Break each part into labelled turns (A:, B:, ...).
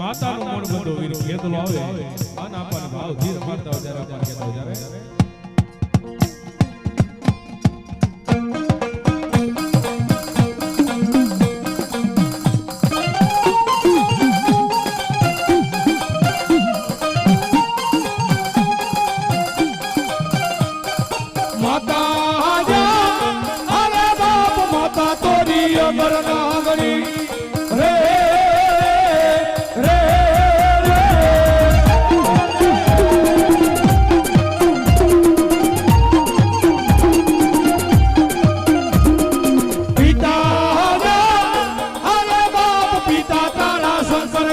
A: માતાનું મન બંધો વીર ભેદલો આવે. અન આપણ ભાવ ધીર મારતા ત્યારે આપણને કહેતા ત્યારે
B: માતા જા બાપ માતા તોરી અમર નાગરી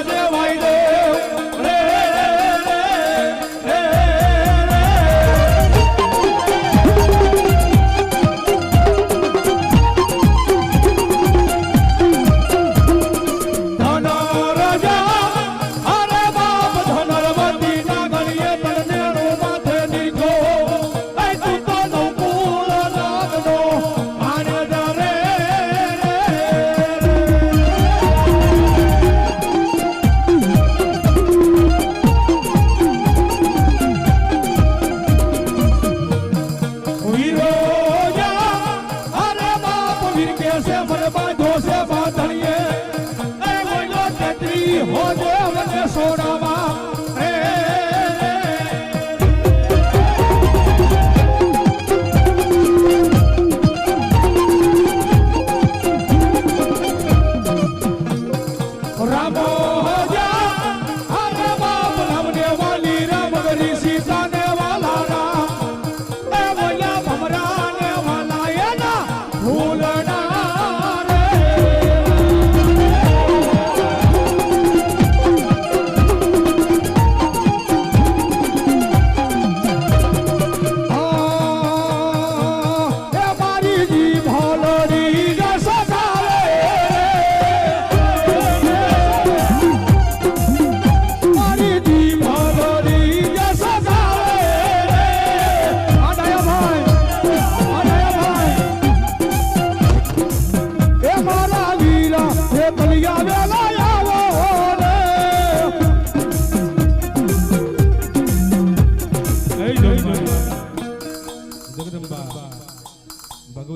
B: ದೇವ છે મને બાંધો છે બાંધણીએ. એ બોલો તેત્રી હોજે મને સોડાવા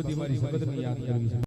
B: સુધી મારી સંગતને યાદ કરવી છે.